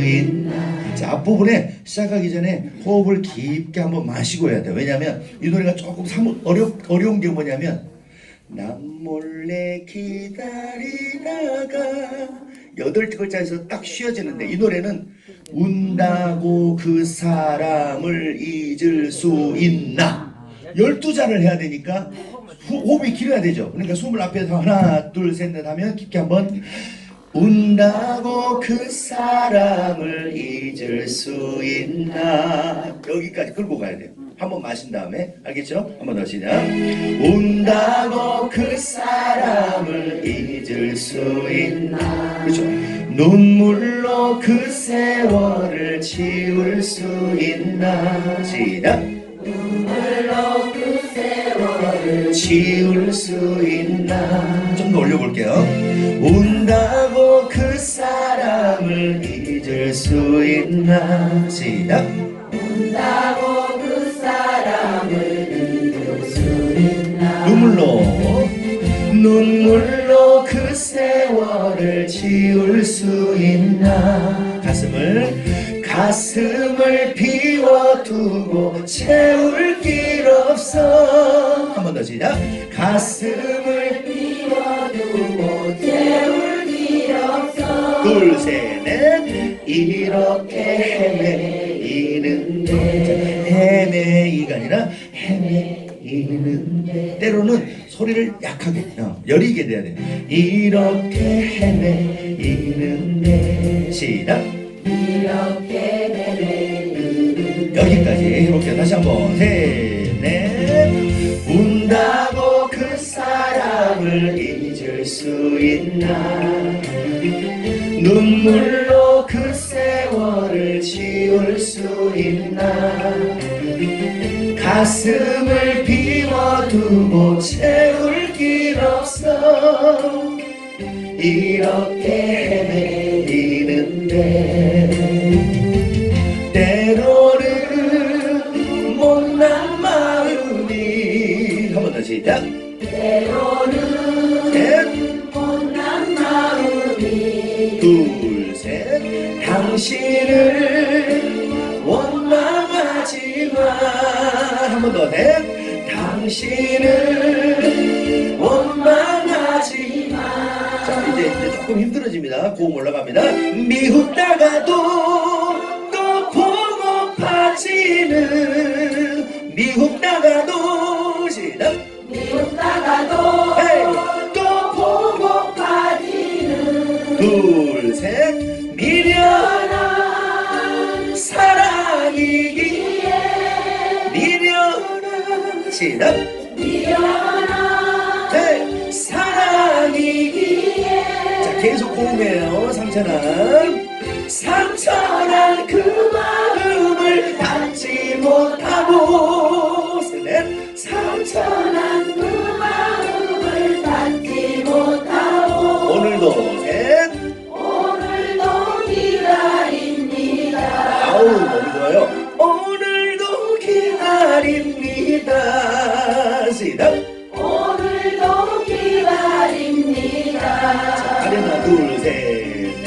있나 자 앞부분에 시작하기 전에 호흡을 깊게 한번 마시고 해야 돼요. 왜냐하면 이 노래가 조금 사무, 어려, 어려운 게 뭐냐면 남 몰래 기다리다가 여덟 글자에서 딱 쉬어지는데 이 노래는 운다고 그 사람을 잊을 수 있나? 열두 잔을 해야 되니까 후- 호흡이 길어야 되죠. 그러니까 숨을 앞에서 하나 둘 셋 넷 하면 깊게 한번 운다고 그 사람을 잊을 수 있나? 여기까지 끌고 가야 돼요. 한번 마신 다음에. 알겠죠? 한번 더 시작. 운다고 그 사람을 잊을 수 있나? 그렇죠. 눈물로 그 세월을 지울 수 있나? 시작. 눈물로 그 세월을 지울 수 있나? 좀 더 올려볼게요. 운다고 그 잊을 수 있나? 시작. 운다고 그 사람을 잊을 수 있나? 눈물로. 눈물로 그 세월을 지울 수 있나? 가슴을 가슴을 비워두고 채울 길 없어. 한 번 더 시작. 가슴을 비워두고 채울 길 없어. 둘셋 넷 이렇게 헤매이는데. 헤매이가 아니라 헤매이는데. 때로는 소리를 약하게 어, 여리게 돼야 돼. 이렇게 헤매이는데. 시작. 이렇게 헤매이는 여기까지 해볼게요. 다시 한번. 셋넷 운다고 그 사람을 잊을 수 있나 눈물로 그 세월을 지울 수 있나? 가슴을 비워두고 채울 길 없어. 이렇게 헤매이는데 때로는 못난 마음이 한 번 더 시작. 때로는 당신을 원망하지 마한 번더셋 당신을 원망하지 자 이제, 이제 조금 힘들어집니다. 고음 올라갑니다. 미웃다가도 시작. 미련한 네, 사랑이기에 자 계속 고음해요 상처난 상처난 그 마음을 닫지 못하고 시작. 오늘도 기다립니다 아련한 둘셋 넷.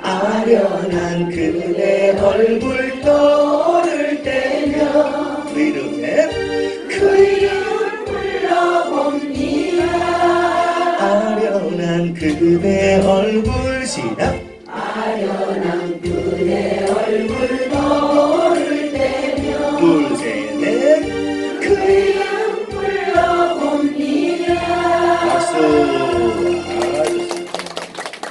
아련한 그대 얼굴 떠오를 때면 그 이름 셋. 그 이름 불러봅니다 아련한 그대 얼굴 시작. 아련한 그대 얼굴 떠오를 때면 둘 셋 넷. 그